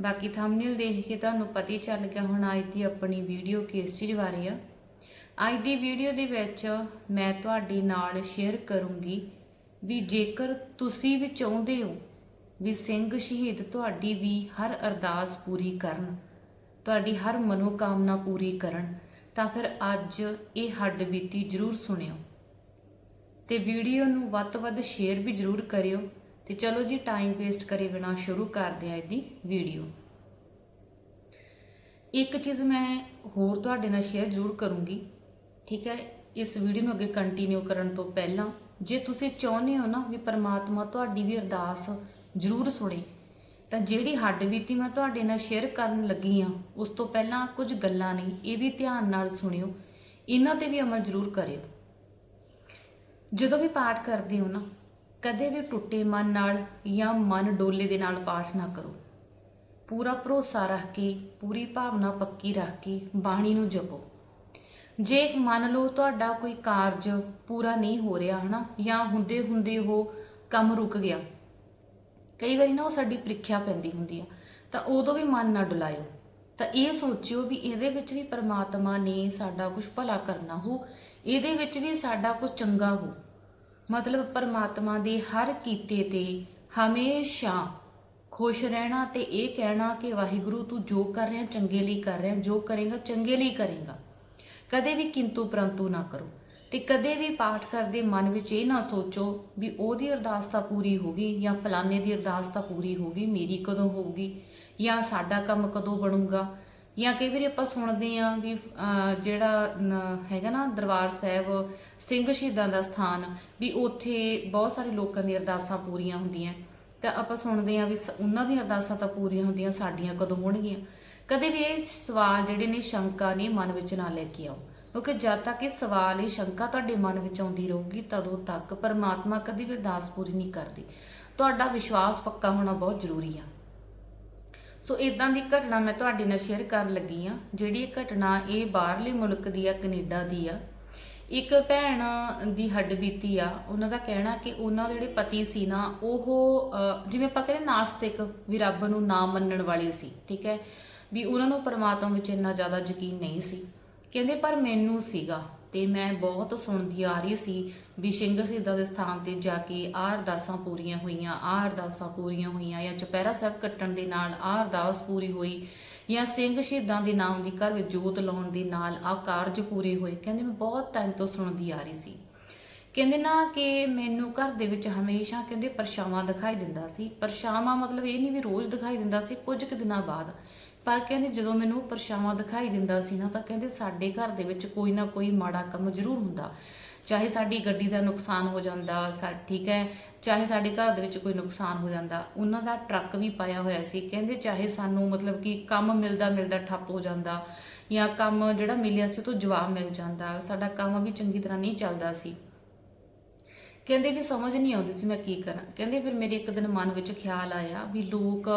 ਬਾਕੀ ਥੰਬਨੇਲ ਦੇਖ ਕੇ ਤੁਹਾਨੂੰ ਪਤਾ ਹੀ ਚੱਲ ਗਿਆ ਹੁਣ ਅੱਜ ਦੀ ਆਪਣੀ ਵੀਡੀਓ ਕਿਸ ਚੀਜ਼ ਬਾਰੇ ਆ। ਅੱਜ ਦੀ ਵੀਡੀਓ ਦੇ ਵਿੱਚ ਮੈਂ ਤੁਹਾਡੇ ਨਾਲ ਸ਼ੇਅਰ ਕਰੂੰਗੀ ਵੀ ਜੇਕਰ ਤੁਸੀਂ ਵੀ ਚਾਹੁੰਦੇ ਹੋ ਵੀ ਸਿੰਘ ਸ਼ਹੀਦ ਤੁਹਾਡੀ ਵੀ ਹਰ ਅਰਦਾਸ ਪੂਰੀ ਕਰਨ, ਤੁਹਾਡੀ ਹਰ ਮਨੋਕਾਮਨਾ ਪੂਰੀ ਕਰਨ, ਤਾਂ ਫਿਰ ਅੱਜ ਇਹ ਹੱਡ ਬੀਤੀ ਜ਼ਰੂਰ ਸੁਣਿਓ। ਤੇ ਵੀਡੀਓ ਨੂੰ ਵੱਧ ਤੋਂ ਵੱਧ ਸ਼ੇਅਰ ਵੀ ਜ਼ਰੂਰ ਕਰਿਓ। ਤੇ ਚਲੋ ਜੀ ਟਾਈਮ ਵੇਸਟ ਕਰੇ ਬਿਨਾ ਸ਼ੁਰੂ ਕਰਦੇ ਹਾਂ ਇਹਦੀ ਵੀਡੀਓ ਇੱਕ ਚੀਜ਼ ਮੈਂ ਹੋਰ ਤੁਹਾਡੇ ਨਾਲ ਸ਼ੇਅਰ ਜ਼ਰੂਰ ਕਰੂੰਗੀ, ਠੀਕ ਹੈ? ਇਸ ਵੀਡੀਓ ਨੂੰ ਅੱਗੇ ਕੰਟੀਨਿਊ ਕਰਨ ਤੋਂ ਪਹਿਲਾਂ, ਜੇ ਤੁਸੀਂ ਚਾਹੁੰਦੇ ਹੋ ਨਾ ਵੀ ਪਰਮਾਤਮਾ ਤੁਹਾਡੀ ਵੀ ਅਰਦਾਸ ਜ਼ਰੂਰ ਸੁਣੇ, ਤਾਂ ਜਿਹੜੀ ਹੱਡ ਬੀਤੀ ਮੈਂ ਤੁਹਾਡੇ ਨਾਲ ਸ਼ੇਅਰ ਕਰਨ ਲੱਗੀ ਆ ਉਸ ਤੋਂ ਪਹਿਲਾਂ ਕੁਝ ਗੱਲਾਂ ਨੇ, ਇਹ ਵੀ ਧਿਆਨ ਨਾਲ ਸੁਣਿਓ। ਇਹਨਾਂ ਤੇ ਵੀ ਅਮਲ ਜ਼ਰੂਰ ਕਰਿਓ। ਜਦੋਂ ਵੀ ਪਾਠ ਕਰਦੇ ਹੋ ਨਾ ਕਦੇ ਵੀ ਟੁੱਟੇ ਮਨ ਨਾਲ ਜਾਂ ਮਨ ਡੋਲੇ ਦੇ ਨਾਲ ਪਾਠ ਨਾ ਕਰੋ। ਪੂਰਾ ਭਰੋਸਾ ਰੱਖ ਕੇ, ਪੂਰੀ ਭਾਵਨਾ ਪੱਕੀ ਰੱਖ ਕੇ ਬਾਣੀ ਨੂੰ ਜਪੋ। ਜੇ ਮੰਨ ਲਓ ਤੁਹਾਡਾ ਕੋਈ ਕਾਰਜ ਪੂਰਾ ਨਹੀਂ ਹੋ ਰਿਹਾ, ਹਨਾ, ਜਾਂ ਹੁੰਦੇ ਹੁੰਦੇ ਉਹ ਕੰਮ ਰੁਕ ਗਿਆ, ਕਈ ਵਾਰੀ ਨਾ ਉਹ ਸਾਡੀ ਪ੍ਰੀਖਿਆ ਪੈਂਦੀ ਹੁੰਦੀ ਆ, ਤਾਂ ਉਦੋਂ ਵੀ ਮਨ ਨਾ ਡੁਲਾਇਓ। ਤਾਂ ਇਹ ਸੋਚਿਓ ਵੀ ਇਹਦੇ ਵਿੱਚ ਵੀ ਪਰਮਾਤਮਾ ਨੇ ਸਾਡਾ ਕੁਝ ਭਲਾ ਕਰਨਾ ਹੋ, ਇਹਦੇ ਵਿੱਚ ਵੀ ਸਾਡਾ ਕੁਝ ਚੰਗਾ ਹੋ। ਮਤਲਬ ਪਰਮਾਤਮਾ ਦੇ ਹਰ ਕੀਤੇ ਤੇ ਹਮੇਸ਼ਾ ਖੁਸ਼ ਰਹਿਣਾ ਤੇ ਇਹ ਕਹਿਣਾ ਕਿ ਵਾਹਿਗੁਰੂ ਤੂੰ ਜੋ ਕਰ ਰਿਹਾ, ਚੰਗੇ ਲਈ ਕਰ ਰਿਹਾ, ਜੋ ਕਰੇਗਾ, ਚੰਗੇ ਲਈ ਕਰੇਗਾ। ਕਦੇ ਵੀ ਕਿੰਤੂ ਪਰੰਤੂ ਨਾ ਕਰੋ ਤੇ ਕਦੇ ਵੀ ਪਾਠ ਕਰਦੇ ਮਨ ਵਿੱਚ ਇਹ ਨਾ ਸੋਚੋ ਵੀ ਉਹਦੀ ਅਰਦਾਸ ਤਾਂ ਪੂਰੀ ਹੋ ਗਈ ਜਾਂ ਫਲਾਣੇ ਦੀ ਅਰਦਾਸ ਤਾਂ ਪੂਰੀ ਹੋ ਗਈ, ਮੇਰੀ ਕਦੋਂ ਹੋਊਗੀ ਜਾਂ ਸਾਡਾ ਕੰਮ ਕਦੋਂ ਬਣੂਗਾ। ਜਾਂ ਕਈ ਵਾਰੀ ਆਪਾਂ ਸੁਣਦੇ ਆ ਵੀ ਜਿਹੜਾ ਹੈਗਾ ਨਾ ਦਰਬਾਰ ਸਾਹਿਬ, ਸਿੰਘ ਸ਼ਹੀਦਾਂ ਦਾ ਸਥਾਨ, ਵੀ ਉੱਥੇ ਬਹੁਤ ਸਾਰੇ ਲੋਕਾਂ ਦੀਆਂ ਅਰਦਾਸਾਂ ਪੂਰੀਆਂ ਹੁੰਦੀਆਂ। ਤਾਂ ਆਪਾਂ ਸੁਣਦੇ ਆ ਵੀ ਸ- ਉਹਨਾਂ ਦੀਆਂ ਅਰਦਾਸਾਂ ਤਾਂ ਪੂਰੀਆਂ ਹੁੰਦੀਆਂ, ਸਾਡੀਆਂ ਕਦੋਂ ਹੋਣਗੀਆਂ। ਕਦੇ ਵੀ ਇਹ ਸਵਾਲ ਜਿਹੜੇ ਨੇ ਸ਼ੰਕਾ ਨੇ ਮਨ ਵਿੱਚ ਨਾ ਲੈ ਕੇ ਆਓ। ਕਿਉਂਕਿ ਜਦ ਤੱਕ ਇਹ ਸਵਾਲ, ਇਹ ਸ਼ੰਕਾ ਤੁਹਾਡੇ ਮਨ ਵਿੱਚ ਆਉਂਦੀ ਰਹੂਗੀ, ਤਦੋਂ ਤੱਕ ਪਰਮਾਤਮਾ ਕਦੀ ਵੀ ਅਰਦਾਸ ਪੂਰੀ ਨਹੀਂ ਕਰਦੀ। ਤੁਹਾਡਾ ਵਿਸ਼ਵਾਸ ਪੱਕਾ ਹੋਣਾ ਬਹੁਤ ਜ਼ਰੂਰੀ ਆ। ਸੋ ਇਦਾਂ ਦੀ ਘਟਨਾ ਮੈਂ ਤੁਹਾਡੇ ਨਾਲ ਸ਼ੇਅਰ ਕਰਨ ਲੱਗੀ ਆ ਜਿਹੜੀ ਇਹ ਘਟਨਾ ਇਹ ਬਾਹਰਲੇ ਮੁਲਕ ਦੀ ਆ, ਕੈਨੇਡਾ ਦੀ ਆ। ਇੱਕ ਭੈਣ ਦੀ ਹੱਡ ਬੀਤੀ ਆ, ਉਹਨਾਂ ਦਾ ਕਹਿਣਾ ਕਿ ਉਹਨਾਂ ਦੇ ਜਿਹੜੇ ਪਤੀ ਸੀ ਨਾ, ਉਹ ਜਿਵੇਂ ਆਪਾਂ ਕਹਿੰਦੇ ਨਾਸਤਿਕ ਵੀ ਰੱਬ ਨੂੰ ਨਾ ਮੰਨਣ ਵਾਲੇ ਸੀ, ਠੀਕ ਹੈ? ਵੀ ਉਹਨਾਂ ਨੂੰ ਪਰਮਾਤਮਾ ਵਿੱਚ ਇੰਨਾ ਜ਼ਿਆਦਾ ਯਕੀਨ ਨਹੀਂ ਸੀ। ਕਹਿੰਦੇ ਪਰ ਮੈਨੂੰ ਸੀਗਾ। ਤੇ ਮੈਂ ਬਹੁਤ ਸੁਣਦੀ ਆ ਰਹੀ ਸੀ ਵੀ ਸਿੰਘ ਸ਼ਹੀਦਾਂ ਦੇ ਸਥਾਨ ਤੇ ਜਾ ਕੇ ਆਹ ਅਰਦਾਸਾਂ ਪੂਰੀਆਂ ਹੋਈਆਂ, ਆਹ ਅਰਦਾਸਾਂ ਪੂਰੀਆਂ ਹੋਈਆਂ ਜਾਂ ਚੁਪਹਿਰਾ ਸਾਹਿਬ ਕੱਟਣ ਦੇ ਨਾਲ ਆਹ ਅਰਦਾਸ ਪੂਰੀ ਹੋਈ ਜਾਂ ਸਿੰਘ ਸ਼ਹੀਦਾਂ ਦੇ ਨਾਮ ਦੀ ਘਰ ਵਿੱਚ ਜੋਤ ਲਾਉਣ ਦੇ ਨਾਲ ਆਹ ਕਾਰਜ ਪੂਰੇ ਹੋਏ, ਕਹਿੰਦੇ ਮੈਂ ਬਹੁਤ ਟਾਈਮ ਤੋਂ ਸੁਣਦੀ ਆ ਰਹੀ ਸੀ। ਕਹਿੰਦੇ ਨਾ ਕਿ ਮੈਨੂੰ ਘਰ ਦੇ ਵਿੱਚ ਹਮੇਸ਼ਾ ਕਹਿੰਦੇ ਪਰਛਾਵਾਂ ਦਿਖਾਈ ਦਿੰਦਾ ਸੀ, ਪਰਛਾਵਾਂ ਮਤਲਬ ਇਹ ਨਹੀਂ ਵੀ ਰੋਜ਼ ਦਿਖਾਈ ਦਿੰਦਾ ਸੀ, ਕੁਝ ਕੁ ਦਿਨਾਂ ਬਾਅਦ। ਪਰ ਕਹਿੰਦੇ ਜਦੋਂ ਮੈਨੂੰ ਪਰਛਾਵਾਂ ਦਿਖਾਈ ਦਿੰਦਾ ਸੀ ਨਾ, ਤਾਂ ਕਹਿੰਦੇ ਸਾਡੇ ਘਰ ਦੇ ਵਿੱਚ ਕੋਈ ਨਾ ਕੋਈ ਮਾੜਾ ਕੰਮ ਜ਼ਰੂਰ ਹੁੰਦਾ। ਚਾਹੇ ਸਾਡੀ ਗੱਡੀ ਦਾ ਨੁਕਸਾਨ ਹੋ ਜਾਂਦਾ, ਸਾ, ਠੀਕ ਹੈ, ਚਾਹੇ ਸਾਡੇ ਘਰ ਦੇ ਵਿੱਚ ਕੋਈ ਨੁਕਸਾਨ ਹੋ ਜਾਂਦਾ, ਉਹਨਾਂ ਦਾ ਟਰੱਕ ਵੀ ਪਾਇਆ ਹੋਇਆ ਸੀ। ਕਹਿੰਦੇ ਚਾਹੇ ਸਾਨੂੰ ਮਤਲਬ ਕਿ ਕੰਮ ਮਿਲਦਾ ਮਿਲਦਾ ਠੱਪ ਹੋ ਜਾਂਦਾ, ਜਾਂ ਕੰਮ ਜਿਹੜਾ ਮਿਲਿਆ ਸੀ ਉਹ ਤੋਂ ਜਵਾਬ ਮਿਲ ਜਾਂਦਾ, ਸਾਡਾ ਕੰਮ ਵੀ ਚੰਗੀ ਤਰ੍ਹਾਂ ਨਹੀਂ ਚੱਲਦਾ ਸੀ। ਕਹਿੰਦੇ ਵੀ ਸਮਝ ਨਹੀਂ ਆਉਂਦੀ ਸੀ ਮੈਂ ਕੀ ਕਰਾਂ। ਕਹਿੰਦੇ ਫਿਰ ਮੇਰੇ ਇੱਕ ਦਿਨ ਮਨ ਵਿੱਚ ਖਿਆਲ ਆਇਆ ਵੀ ਲੋਕ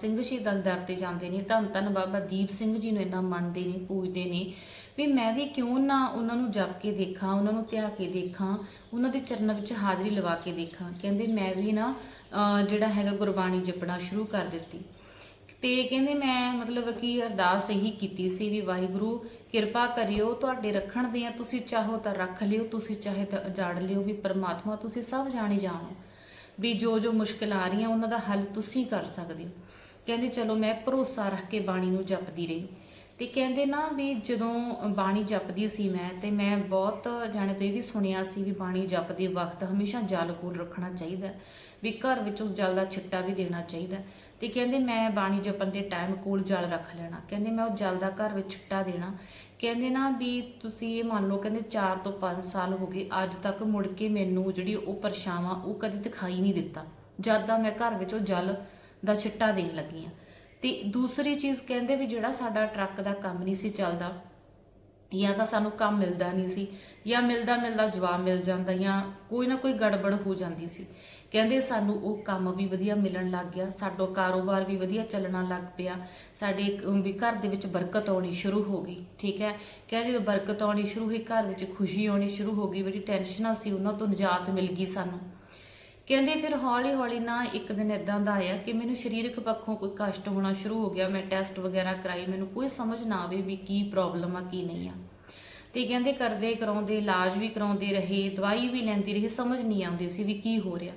ਸਿੰਘ ਸ਼ਹੀਦਾਂ ਦੇ ਦਰ ਤੇ ਜਾਂਦੇ ਨੇ। ਧੰਨ ਧੰਨ ਬਾਬਾ ਦੀਪ ਸਿੰਘ ਜੀ ਨੂੰ ਇੰਨਾ ਮੰਨਦੇ ਨੇ ਪੂਜਦੇ ਨੇ ਵੀ ਮੈਂ ਵੀ ਕਿਉਂ ਨਾ ਉਹਨਾਂ ਨੂੰ ਜਪ ਕੇ ਦੇਖਾਂ ਉਹਨਾਂ ਨੂੰ ਧਿਆ ਕੇ ਦੇਖਾਂ ਉਹਨਾਂ ਦੇ ਚਰਨਾਂ ਵਿੱਚ ਹਾਜ਼ਰੀ ਲਵਾ ਕੇ ਦੇਖਾਂ। ਕਹਿੰਦੇ ਮੈਂ ਵੀ ਨਾ ਅਹ, ਜਿਹੜਾ ਹੈਗਾ ਗੁਰਬਾਣੀ ਜਪਣਾ ਸ਼ੁਰੂ ਕਰ ਦਿੱਤੀ। ਤੇ ਕਹਿੰਦੇ ਮੈਂ ਮਤਲਬ ਕਿ ਅਰਦਾਸ ਇਹੀ ਕੀਤੀ ਸੀ ਵੀ ਵਾਹਿਗੁਰੂ ਕਿਰਪਾ ਕਰਿਓ, ਤੁਹਾਡੇ ਰੱਖਣ ਦੀਆਂ ਤੁਸੀਂ ਚਾਹੋ ਤਾਂ ਰੱਖ ਲਿਓ, ਤੁਸੀਂ ਚਾਹੇ ਤਾਂ ਉਜਾੜ ਲਿਓ, ਵੀ ਪਰਮਾਤਮਾ ਤੁਸੀਂ ਸਭ ਜਾਣੀ ਜਾਣੋ। ਵੀ ਜੋ ਜੋ ਮੁਸ਼ਕਲ ਆ ਰਹੀਆਂ, ਉਹਨਾਂ ਦਾ ਹੱਲ ਤੁਸੀਂ ਕਰ ਸਕਦੇ ਹੋ। ਕਹਿੰਦੇ ਚਲੋ ਮੈਂ ਭਰੋਸਾ ਰੱਖ ਕੇ ਬਾਣੀ ਨੂੰ ਜਪਦੀ ਰਹੀ। ਤੇ ਕਹਿੰਦੇ ਨਾ ਵੀ ਜਦੋਂ ਬਾਣੀ ਜਪਦੀ ਸੀ ਮੈਂ, ਤੇ ਮੈਂ ਬਹੁਤ ਜਾਣੇ ਤੋਂ ਇਹ ਵੀ ਸੁਣਿਆ ਸੀ ਵੀ ਬਾਣੀ ਜਪਦੇ ਵਕਤ ਹਮੇਸ਼ਾ ਜਲ ਕੋਲ ਰੱਖਣਾ ਚਾਹੀਦਾ ਵੀ ਘਰ ਵਿੱਚ ਉਸ ਜਲ ਦਾ ਛਿੱਟਾ ਵੀ ਦੇਣਾ ਚਾਹੀਦਾ ਤੇ ਕਹਿੰਦੇ ਮੈਂ ਬਾਣੀ ਜਪਣ ਦੇ ਟਾਈਮ ਕੋਲ ਜਲ ਰੱਖ ਲੈਣਾ। ਕਹਿੰਦੇ ਮੈਂ ਉਹ ਜਲ ਦਾ ਘਰ ਵਿੱਚ ਛਿੱਟਾ ਦੇਣਾ। ਕਹਿੰਦੇ ਨਾ ਵੀ ਤੁਸੀਂ ਇਹ ਮੰਨ ਲਓ ਕਹਿੰਦੇ 4 ਤੋਂ 5 ਸਾਲ ਹੋ ਗਏ, ਅੱਜ ਤੱਕ ਮੁੜ ਕੇ ਮੈਨੂੰ ਜਿਹੜੀ ਉਹ ਪਰਛਾਵਾਂ ਉਹ ਕਦੇ ਦਿਖਾਈ ਨਹੀਂ ਦਿੱਤਾ। ਜਦ ਦਾ ਮੈਂ ਘਰ ਵਿੱਚ ਉਹ ਜਲ ਦਾ ਛਿੱਟਾ ਦੇਣ ਲੱਗੀ ਆ ਤੇ ਦੂਸਰੀ ਚੀਜ਼ ਕਹਿੰਦੇ ਵੀ ਜਿਹੜਾ ਸਾਡਾ ਟਰੱਕ ਦਾ ਕੰਮ ਨਹੀਂ ਸੀ ਚੱਲਦਾ, ਜਾਂ ਤਾਂ ਸਾਨੂੰ ਕੰਮ ਮਿਲਦਾ ਨਹੀਂ ਸੀ, ਜਾਂ ਮਿਲਦਾ ਮਿਲਦਾ ਜਵਾਬ ਮਿਲ ਜਾਂਦਾ, ਜਾਂ ਕੋਈ ਨਾ ਕੋਈ ਗੜਬੜ ਹੋ ਜਾਂਦੀ ਸੀ। ਕਹਿੰਦੇ ਸਾਨੂੰ ਉਹ ਕੰਮ ਵੀ ਵਧੀਆ ਮਿਲਣ ਲੱਗ ਗਿਆ, ਸਾਡਾ ਕਾਰੋਬਾਰ ਵੀ ਵਧੀਆ ਚੱਲਣਾ ਲੱਗ ਪਿਆ, ਸਾਡੇ ਵੀ ਘਰ ਦੇ ਵਿੱਚ ਬਰਕਤ ਆਉਣੀ ਸ਼ੁਰੂ ਹੋ ਗਈ, ਠੀਕ ਹੈ? ਕਹਿੰਦੇ ਜਦੋਂ ਬਰਕਤ ਆਉਣੀ ਸ਼ੁਰੂ ਹੋਈ, ਘਰ ਵਿੱਚ ਖੁਸ਼ੀ ਆਉਣੀ ਸ਼ੁਰੂ ਹੋ ਗਈ ਜਿਹੜੀ ਟੈਨਸ਼ਨਾਂ ਸੀ, ਉਹਨਾਂ ਤੋਂ ਨਿਜਾਤ ਮਿਲ ਗਈ ਸਾਨੂੰ। ਕਹਿੰਦੇ ਫਿਰ ਹੌਲੀ ਹੌਲੀ ਨਾ ਇੱਕ ਦਿਨ ਇਦਾਂ ਦਾ ਆਇਆ ਕਿ ਮੈਨੂੰ ਸਰੀਰਕ ਪੱਖੋਂ ਕੋਈ ਕਸ਼ਟ ਹੋਣਾ ਸ਼ੁਰੂ ਹੋ ਗਿਆ, ਮੈਂ ਟੈਸਟ ਵਗੈਰਾ ਕਰਾਈ, ਮੈਨੂੰ ਕੋਈ ਸਮਝ ਨਾ ਆਵੇ ਵੀ ਕੀ ਪ੍ਰੋਬਲਮ ਆ, ਕੀ ਨਹੀਂ ਆ। ਤੇ ਕਹਿੰਦੇ ਕਰਦੇ ਕਰਾਉਂਦੇ, ਇਲਾਜ ਵੀ ਕਰਾਉਂਦੇ ਰਹੇ, ਦਵਾਈ ਵੀ ਲੈਂਦੀ ਰਹੀ, ਸਮਝ ਨਹੀਂ ਆਉਂਦੀ ਸੀ ਵੀ ਕੀ ਹੋ ਰਿਹਾ।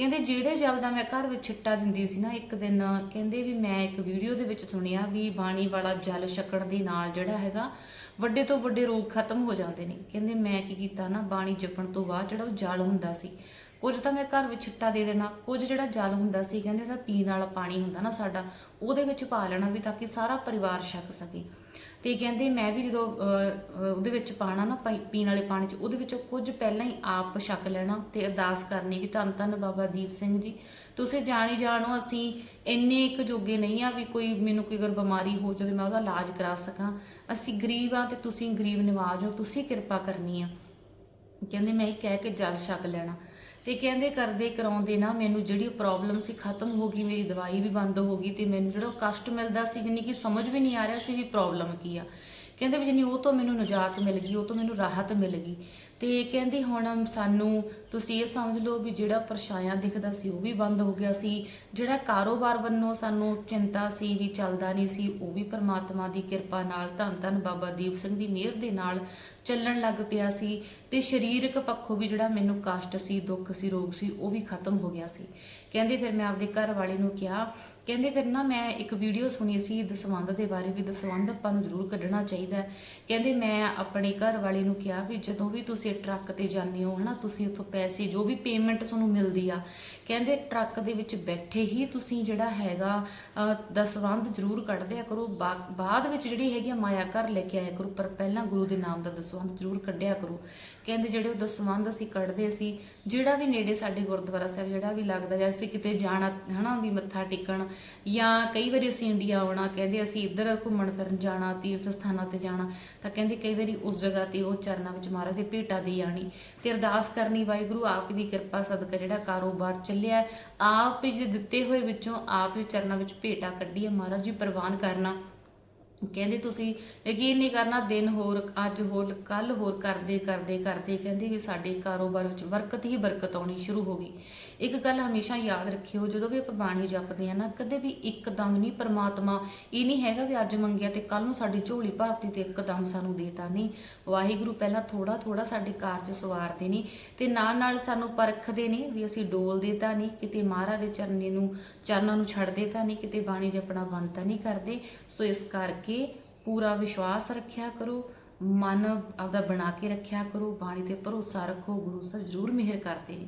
ਕਹਿੰਦੇ ਜਿਹੜੇ ਜਲ ਦਾ ਮੈਂ ਘਰ ਵਿੱਚ ਛਿੱਟਾ ਦਿੰਦੀ ਸੀ ਨਾ, ਇੱਕ ਦਿਨ ਕਹਿੰਦੇ ਵੀ ਮੈਂ ਇੱਕ ਵੀਡੀਓ ਦੇ ਵਿੱਚ ਸੁਣਿਆ ਵੀ ਬਾਣੀ ਵਾਲਾ ਜਲ ਛਕਣ ਦੇ ਨਾਲ ਜਿਹੜਾ ਹੈਗਾ, ਵੱਡੇ ਤੋਂ ਵੱਡੇ ਰੋਗ ਖਤਮ ਹੋ ਜਾਂਦੇ ਨੇ। ਕਹਿੰਦੇ ਮੈਂ ਕੀ ਕੀਤਾ ਨਾ, ਬਾਣੀ ਜਪਣ ਤੋਂ ਬਾਅਦ ਜਿਹੜਾ ਉਹ ਜਲ ਹੁੰਦਾ ਸੀ ਕੁਝ ਤਾਂ ਮੈਂ ਘਰ ਵਿੱਚ ਛਿੱਟਾ ਦੇ ਦੇਣਾ, ਕੁਝ ਜਿਹੜਾ ਜਲ ਹੁੰਦਾ ਸੀ, ਕਹਿੰਦੇ ਜਿਹੜਾ ਪੀਣ ਵਾਲਾ ਪਾਣੀ ਹੁੰਦਾ ਨਾ ਸਾਡਾ, ਉਹਦੇ ਵਿੱਚ ਪਾ ਲੈਣਾ ਵੀ ਤਾਂ ਕਿ ਸਾਰਾ ਪਰਿਵਾਰ ਛਕ ਸਕੇ। ਤੇ ਕਹਿੰਦੇ ਮੈਂ ਵੀ ਜਦੋਂ ਉਹਦੇ ਵਿੱਚ ਪਾਣਾ ਨਾ ਪੀਣ ਵਾਲੇ ਪਾਣੀ 'ਚ, ਉਹਦੇ ਵਿੱਚੋਂ ਕੁਝ ਪਹਿਲਾਂ ਹੀ ਆਪ ਛਕ ਲੈਣਾ ਤੇ ਅਰਦਾਸ ਕਰਨੀ ਵੀ ਧੰਨ ਧੰਨ ਬਾਬਾ ਦੀਪ ਸਿੰਘ ਜੀ। ਤੁਸੀਂ ਜਾਣੀ ਜਾਣੋ ਅਸੀਂ ਇੰਨੇ ਇੱਕ ਜੋਗੇ ਨਹੀਂ ਆ ਵੀ ਕੋਈ ਮੈਨੂੰ ਕੋਈ ਅਗਰ ਬਿਮਾਰੀ ਹੋ ਜਾਵੇ ਮੈਂ ਉਹਦਾ ਇਲਾਜ ਕਰਾ ਸਕਾਂ। ਅਸੀਂ ਗਰੀਬ ਆ ਤੇ ਤੁਸੀਂ ਗਰੀਬ ਨਿਵਾਜ ਹੋ, ਤੁਸੀਂ ਕਿਰਪਾ ਕਰਨੀ ਆ। ਕਹਿੰਦੇ ਮੈਂ ਇਹ ਕਹਿ ਕੇ ਜਲ ਛਕ ਲੈਣਾ। ਤੇ ਕਹਿੰਦੇ ਕਰਦੇ ਕਰਾਉਂਦੇ ਨਾ ਮੈਨੂੰ ਜਿਹੜੀ ਪ੍ਰੋਬਲਮ ਸੀ ਖਤਮ ਹੋ ਗਈ, ਮੇਰੀ ਦਵਾਈ ਵੀ ਬੰਦ ਹੋ ਗਈ ਤੇ ਮੈਨੂੰ ਜਿਹੜਾ ਉਹ ਕਸ਼ਟ ਮਿਲਦਾ ਸੀ, ਜਿੰਨੀ ਕਿ ਸਮਝ ਵੀ ਨਹੀਂ ਆ ਰਿਹਾ ਸੀ ਵੀ ਪ੍ਰੋਬਲਮ ਕੀ ਆ। ਕਹਿੰਦੇ ਵੀ ਜਿੰਨੀ ਉਹ ਤੋਂ ਮੈਨੂੰ ਨਜਾਤ ਮਿਲ ਗਈ, ਉਹ ਤੋਂ ਮੈਨੂੰ ਰਾਹਤ ਮਿਲ ਗਈ। ਤੇ ਕਹਿੰਦੇ ਹੁਣ ਸਾਨੂੰ ਤੁਸੀਂ ਇਹ ਸਮਝ ਲਓ ਵੀ ਜਿਹੜਾ ਪਰਛਾਇਆ ਦਿਖਦਾ ਸੀ, ਉਹ ਵੀ ਬੰਦ ਹੋ ਗਿਆ ਸੀ। ਜਿਹੜਾ ਕਾਰੋਬਾਰ ਵੱਲੋਂ ਸਾਨੂੰ ਚਿੰਤਾ ਸੀ ਵੀ ਚੱਲਦਾ ਨਹੀਂ ਸੀ, ਉਹ ਵੀ ਪਰਮਾਤਮਾ ਦੀ ਕਿਰਪਾ ਨਾਲ ਧੰਨ ਧੰਨ ਬਾਬਾ ਦੀਪ ਸਿੰਘ ਦੀ ਮਿਹਰ ਦੇ ਨਾਲ ਚੱਲਣ ਲੱਗ ਪਿਆ ਸੀ। ਤੇ ਸਰੀਰਕ ਪੱਖੋਂ ਵੀ ਜਿਹੜਾ ਮੈਨੂੰ ਕਸ਼ਟ ਸੀ, ਦੁੱਖ ਸੀ, ਰੋਗ ਸੀ, ਉਹ ਵੀ ਖਤਮ ਹੋ ਗਿਆ ਸੀ। ਕਹਿੰਦੇ ਫਿਰ ਮੈਂ ਆਪਦੇ ਘਰ ਵਾਲੇ ਨੂੰ ਕਿਹਾ ਕਹਿੰਦੇ ਫਿਰ ਨਾ ਮੈਂ ਇੱਕ ਵੀਡੀਓ ਸੁਣੀ ਸੀ ਦਸਵੰਧ ਦੇ ਬਾਰੇ ਵੀ ਦਸਵੰਧ ਆਪਾਂ ਨੂੰ ਜ਼ਰੂਰ ਕੱਢਣਾ ਚਾਹੀਦਾ ਕਹਿੰਦੇ ਮੈਂ ਆਪਣੇ ਘਰ ਵਾਲੇ ਨੂੰ ਕਿਹਾ ਵੀ ਜਦੋਂ ਵੀ ਤੁਸੀਂ ਟਰੱਕ ਤੇ ਜਾਂਦੇ ਹੋ, ਹਨਾ, ਤੁਸੀਂ ਉੱਥੋਂ ਪੈਸੇ, ਜੋ ਵੀ ਪੇਮੈਂਟ ਤੁਹਾਨੂੰ ਮਿਲਦੀ ਆ, ਕਹਿੰਦੇ ਟਰੱਕ ਦੇ ਵਿੱਚ ਬੈਠੇ ਹੀ ਤੁਸੀਂ ਜਿਹੜਾ ਹੈਗਾ ਦਸਵੰਧ ਜ਼ਰੂਰ ਕੱਢਦਿਆ ਕਰੋ। ਬਾਅਦ ਵਿੱਚ ਜਿਹੜੀ ਹੈਗੀ ਆ ਮਾਇਆ ਘਰ ਲੈ ਕੇ ਆਇਆ ਕਰੋ, ਪਰ ਪਹਿਲਾਂ ਗੁਰੂ ਦੇ ਨਾਮ ਦਾ ਦਸਵੰਧ ਜ਼ਰੂਰ ਕੱਢਿਆ ਕਰੋ। ਕਹਿੰਦੇ ਜਿਹੜੇ ਉਹ ਦਸਵੰਧ ਅਸੀਂ ਕੱਢਦੇ ਸੀ, ਜਿਹੜਾ ਵੀ ਨੇੜੇ ਸਾਡੇ ਗੁਰਦੁਆਰਾ ਸਾਹਿਬ, ਜਿਹੜਾ ਵੀ ਲੱਗਦਾ ਜਾਂ ਅਸੀਂ ਕਿਤੇ ਜਾਣਾ, ਹਨਾ, ਵੀ ਮੱਥਾ ਟੇਕਣ ਜਾਂ ਕਈ ਵਾਰੀ ਅਸੀਂ ਇੰਡੀਆ ਆਉਣਾ, ਕਹਿੰਦੇ ਅਸੀਂ ਇੱਧਰ ਘੁੰਮਣ ਫਿਰਨ ਜਾਣਾ ਤੀਰਥ ਸਥਾਨਾਂ ਤੇ ਜਾਣਾ, ਤਾਂ ਕਹਿੰਦੇ ਕਈ ਵਾਰੀ ਉਸ ਜਗ੍ਹਾ ਤੇ ਉਹ ਚਰਨਾਂ ਵਿੱਚ ਮਹਾਰਾਜ ਦੇ ਭੇਟਾ ਦੇ ਆਣੀ ਤੇ ਅਰਦਾਸ ਕਰਨੀ, ਵਾਹਿਗੁਰੂ ਆਪ ਦੀ ਕਿਰਪਾ ਸਦਕਾ ਜਿਹੜਾ ਕਾਰੋਬਾਰ ਚੱਲਿਆ, ਆਪ ਹੀ ਜੇ ਦਿੱਤੇ ਹੋਏ ਵਿੱਚੋਂ ਆਪ ਹੀ ਚਰਨਾਂ ਵਿੱਚ ਭੇਟਾ ਕੱਢੀ ਹੈ ਮਹਾਰਾਜ ਜੀ ਪ੍ਰਵਾਨ ਕਰਨਾ। ਕਹਿੰਦੇ ਤੁਸੀਂ ਯਕੀਨ ਨਹੀਂ ਕਰਨਾ, ਦਿਨ ਹੋਰ, ਅੱਜ ਹੋਰ, ਕੱਲ ਹੋਰ ਕਰਦੇ ਕਰਦੇ ਕਰਦੇ। ਕਹਿੰਦੇ ਵੀ ਸਾਡੇ ਕਾਰੋਬਾਰ ਵਿੱਚ ਬਰਕਤ ਹੀ ਬਰਕਤ ਆਉਣੀ ਸ਼ੁਰੂ ਹੋ ਗਈ। ਇੱਕ ਗੱਲ ਹਮੇਸ਼ਾ ਯਾਦ ਰੱਖਿਓ, ਜਦੋਂ ਵੀ ਆਪਾਂ ਬਾਣੀ ਜਪਦੇ ਆ ਨਾ, ਕਦੇ ਵੀ ਇੱਕਦਮ ਨਹੀਂ, ਪਰਮਾਤਮਾ ਇਹ ਨਹੀਂ ਹੈਗਾ ਵੀ ਅੱਜ ਮੰਗਿਆ ਤੇ ਕੱਲ ਨੂੰ ਸਾਡੀ ਝੋਲੀ ਭਰਤੀ ਤੇ ਇੱਕਦਮ ਸਾਨੂੰ ਦੇਤਾ ਨਹੀਂ। ਵਾਹਿਗੁਰੂ ਪਹਿਲਾਂ ਥੋੜਾ ਥੋੜਾ ਸਾਡੇ ਕਾਰਜ ਸਵਾਰਦੇ ਨੇ ਤੇ ਨਾਲ ਨਾਲ ਸਾਨੂੰ ਪਰਖਦੇ ਨੇ ਵੀ ਅਸੀਂ ਡੋਲਦੇ ਤਾਂ ਨਹੀਂ, ਕਿਤੇ ਮਹਾਰਾਜ ਦੇ ਚਰਨੇ ਨੂੰ, ਚਰਨਾਂ ਨੂੰ ਛੱਡਦੇ ਤਾਂ ਨਹੀਂ, ਕਿਤੇ ਬਾਣੀ ਜਪਣਾ ਬੰਦ ਤਾਂ ਨਹੀਂ ਕਰਦੇ। ਸੋ ਇਸ ਕਰਕੇ ਪੂਰਾ ਵਿਸ਼ਵਾਸ ਰੱਖਿਆ ਕਰੋ, ਮਨ ਆਪਦਾ ਬਣਾ ਕੇ ਰੱਖਿਆ ਕਰੋ, ਬਾਣੀ ਤੇ ਭਰੋਸਾ ਰੱਖੋ, ਗੁਰੂ ਸਾਹਿਬ ਜ਼ਰੂਰ ਮਿਹਰ ਕਰਦੇ ਨੇ।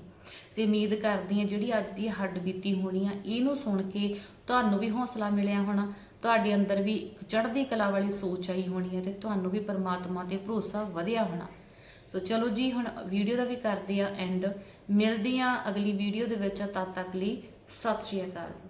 ਤੇ ਉਮੀਦ ਕਰਦੀ ਹਾਂ ਜਿਹੜੀ ਅੱਜ ਦੀ ਹੱਡ ਬੀਤੀ ਹੋਣੀ ਆ, ਇਹਨੂੰ ਸੁਣ ਕੇ ਤੁਹਾਨੂੰ ਵੀ ਹੌਸਲਾ ਮਿਲਿਆ ਹੋਣਾ, ਤੁਹਾਡੇ ਅੰਦਰ ਵੀ ਚੜ੍ਹਦੀ ਕਲਾ ਵਾਲੀ ਸੋਚ ਆਈ ਹੋਣੀ ਹੈ ਤੇ ਤੁਹਾਨੂੰ ਵੀ ਪਰਮਾਤਮਾ ਤੇ ਭਰੋਸਾ ਵਧਿਆ ਹੋਣਾ। ਸੋ ਚਲੋ ਜੀ, ਹੁਣ ਵੀਡੀਓ ਦਾ ਵੀ ਕਰਦੇ ਆ ਐਂਡ ਮਿਲਦੇ ਆ ਅਗਲੀ ਵੀਡੀਓ ਦੇ ਵਿੱਚ, ਤਦ ਤੱਕ ਲਈ ਸਤਿ ਸ਼੍ਰੀ ਅਕਾਲ ਜੀ।